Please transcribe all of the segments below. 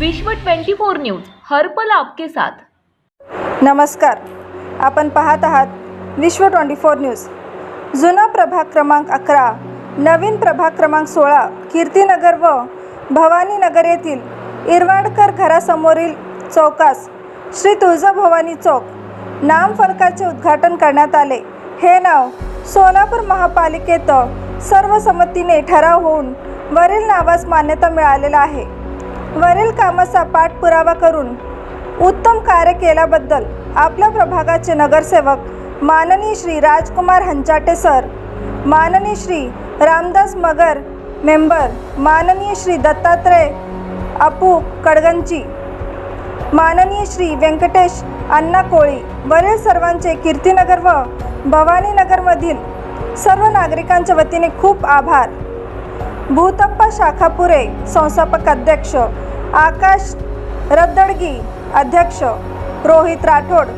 विश्व 24 न्यूज हर्पल आपके साथ. नमस्कार. आपण पाहत आहात विश्व ट्वेंटी फोर न्यूज. जुना प्रभाग क्रमांक अकरा नवीन प्रभाग क्रमांक सोळा कीर्तीनगर व भवानीनगर येथील इरवाडकर घरासमोरील चौकास श्री तुळजाभवानी चौक नामफलकाचे उद्घाटन करण्यात आले. हे नाव सोलापूर महापालिकेत सर्वसंमतीने ठराव होऊन वरील नावास मान्यता मिळालेला आहे. वरील कामाचा पाठपुरावा करून उत्तम कार्य केल्याबद्दल आपल्या प्रभागाचे नगरसेवक माननीय श्री राजकुमार हंचाटे सर माननीय श्री रामदास मगर मेंबर माननीय श्री दत्तात्रय अपू कडगंची माननीय श्री व्यंकटेश अण्णा कोळी वरील सर्वांचे कीर्तीनगर व भवानीनगरमधील सर्व नागरिकांच्या वतीने खूप आभार. भूतप्पा शाखापुरे संस्थापक अध्यक्ष आकाश रद्दडगी अध्यक्ष रोहित राठोड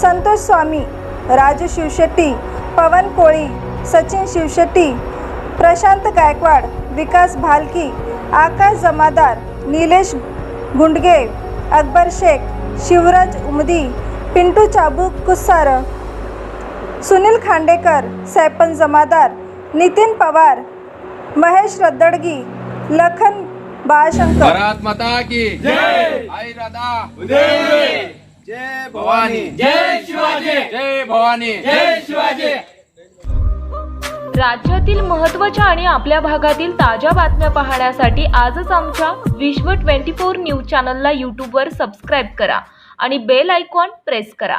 संतोष स्वामी राजू शिवशेट्टी पवन कोळी सचिन शिवशेट्टी प्रशांत गायकवाड विकास भालकी आकाश जमादार निलेश गुंडगे अकबर शेख शिवराज उमदी पिंटू चाबूक कुस्सार सुनील खांडेकर सैपन जमादार नितीन पवार महेश रद्दडगी लखन बाळशंकर. भारत माता की जय! आई राधा जय! भवानी। जय शिवाजी। जय भवानी। जय शिवाजी। राज्यातील महत्त्वाच्या आणि आपल्या भागातील ताज्या बातम्या पाहण्यासाठी आजच आमच्या विश्व 24 न्यूज चॅनलला यूट्यूबवर सबस्क्राईब करा आणि बेल आयकॉन प्रेस करा.